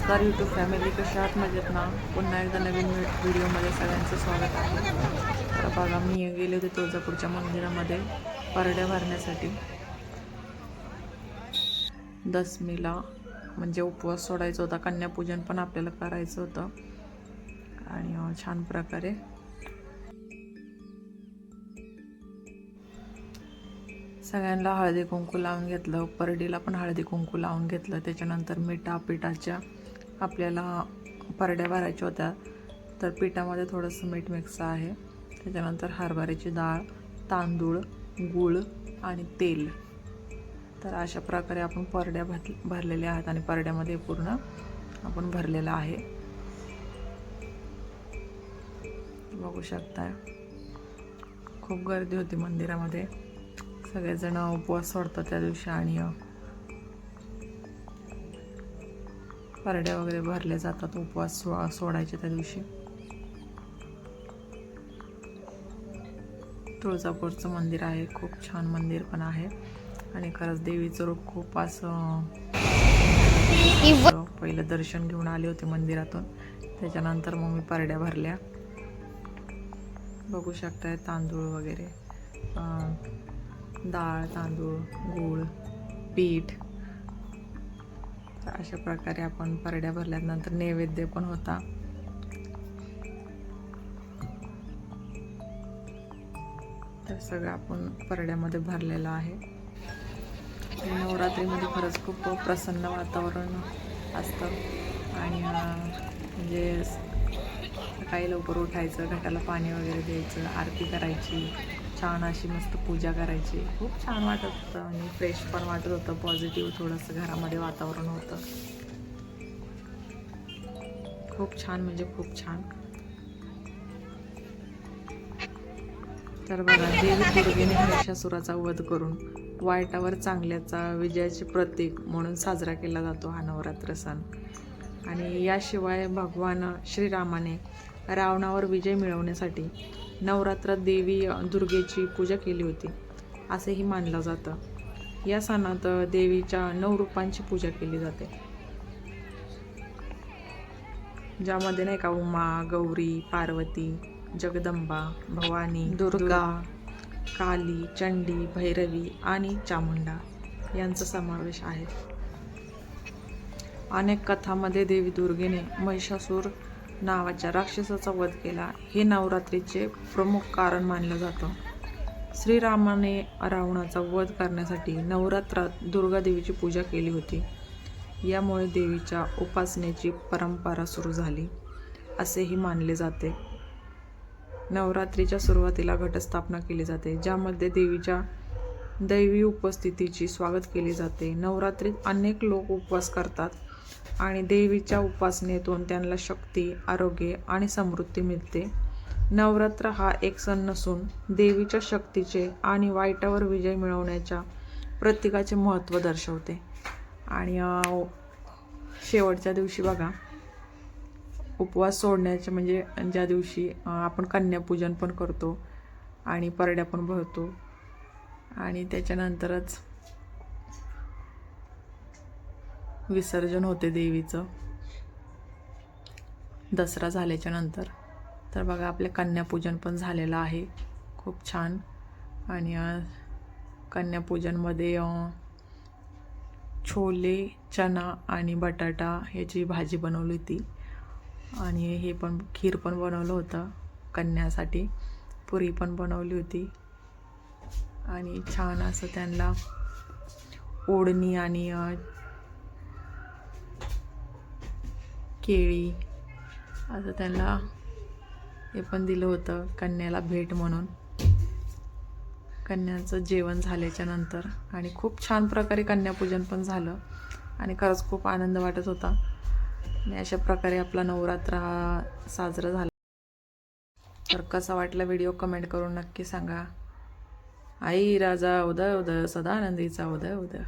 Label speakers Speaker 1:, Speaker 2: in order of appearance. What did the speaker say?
Speaker 1: नमस्कार YouTube family कशा आहात? मजेत ना? पुन्हा एकदा नवीन व्हिडिओमध्ये सगळ्यांचं स्वागत आहे. तर बघा मी गेले होते तुळजापूरच्या मंदिरामध्ये परड्या भरण्यासाठी. दसमीला म्हणजे उपवास सोडायचा होता कन्यापूजन पण आपल्याला करायचं होतं. आणि छान प्रकारे. सगळ्यांना हळदी कुंकू लावून घेतलं परडीला पण हळदी कुंकू लावून घेतलं. त्याच्यानंतर मिठा पिठाच्या आपल्याला परड्या भरायच्या होत्या. तर पिठामध्ये थोडंसं मीठ मिक्स आहे. त्याच्यानंतर हरभऱ्याची डाळ तांदूळ गूळ आणि तेल. तर अशा प्रकारे आपण परड्या भर भरलेल्या आहेत आणि परड्यामध्ये पूर्ण आपण भरलेलं आहे. बघू शकताय. खूप गर्दी होती मंदिरामध्ये. सगळेजण उपवास सोडतात त्या दिवशी आणि परड्या वगैरे भरले जातात उपवास सो सोडायचे त्या दिवशी. तुळजापूरचं मंदिर आहे खूप छान मंदिर पण आहे. आणि खरंच देवीचं रूप खूप असं पहिलं दर्शन घेऊन आले होते मंदिरातून. त्याच्यानंतर मग मी परड्या भरल्या. बघू शकताय तांदूळ वगैरे. डाळ तांदूळ गूळ पीठ. तर अशा प्रकारे आपण परड्या भरल्यानंतर नैवेद्य पण होता. तर सगळं आपण परड्यामध्ये भरलेलं आहे. नवरात्रीमध्ये खरंच खूप प्रसन्न वातावरण असतं. आणि म्हणजे सकाळी लवकर उठायचं घटाला पाणी वगैरे द्यायचं आरती करायची. छान अशी मस्त पूजा करायची. खूप छान वाटत होतं आणि फ्रेश पण वाटत होतं. पॉझिटिव्ह थोडंसं घरामध्ये वातावरण होतं. खूप छान म्हणजे खूप छान. तर बघा देवी दुर्गेने महिषासुराचा वध करून वाईटावर चांगल्याचा विजयाचे प्रतीक म्हणून साजरा केला जातो हा नवरात्र सण. आणि याशिवाय भगवान श्रीरामाने रावणावर विजय मिळवण्यासाठी नवरात्रात देवी दुर्गेची पूजा केली होती. असेही मानलं जातं. या सणात देवीच्या नऊ रूपांची पूजा केली जाते. ज्यामध्ये नाही का उमा गौरी पार्वती जगदंबा भवानी दुर्गा काली चंडी भैरवी आणि चामुंडा यांचा समावेश आहे. अनेक कथामध्ये देवी दुर्गेने महिषासूर नावाच्या राक्षसाचा वध केला. हे नवरात्रीचे प्रमुख कारण मानलं जातं. श्रीरामाने रावणाचा वध करण्यासाठी नवरात्रात दुर्गा देवीची पूजा केली होती. यामुळे देवीच्या उपासनेची परंपरा सुरू झाली असेही मानले जाते. नवरात्रीच्या सुरुवातीला घटस्थापना केली जाते ज्यामध्ये देवीच्या दैवी उपस्थितीची स्वागत केले जाते. नवरात्रीत अनेक लोक उपवास करतात. आणि देवीच्या उपासनेतून त्यांना शक्ती आरोग्य आणि समृद्धी मिळते. नवरात्र हा एक सण नसून देवीच्या शक्तीचे आणि वाईटावर विजय मिळवण्याच्या प्रतीकाचे महत्त्व दर्शवते. आणि शेवटच्या दिवशी बघा. उपवास सोडण्याचे म्हणजे ज्या दिवशी आपण कन्यापूजन पण करतो आणि परड्या पण भरतो. आणि त्याच्यानंतरच विसर्जन होते देवीचं. दसरा झाल्याच्यानंतर. तर बघा आपले कन्यापूजन पण झालेलं आहे. खूप छान. आणि कन्यापूजनमध्ये छोले चना आणि बटाटा ह्याची भाजी बनवली होती. आणि हे पण खीर पण बनवलं होतं कन्यासाठी. पुरी पण बनवली होती. आणि छान असं त्यांना ओढणी आणि केळी असं त्यांना हे पण दिलं होतं कन्याला भेट म्हणून. कन्याचं जेवण झाल्याच्यानंतर आणि खूप छान प्रकारे कन्यापूजन पण झालं आणि खरंच खूप आनंद वाटत होता. आणि अशा प्रकारे आपला नवरात्र हा साजरा झाला. तर कसा वाटला व्हिडिओ कमेंट करून नक्की सांगा. आई राजा उदय उदय सदानंदीचा उदय उदय.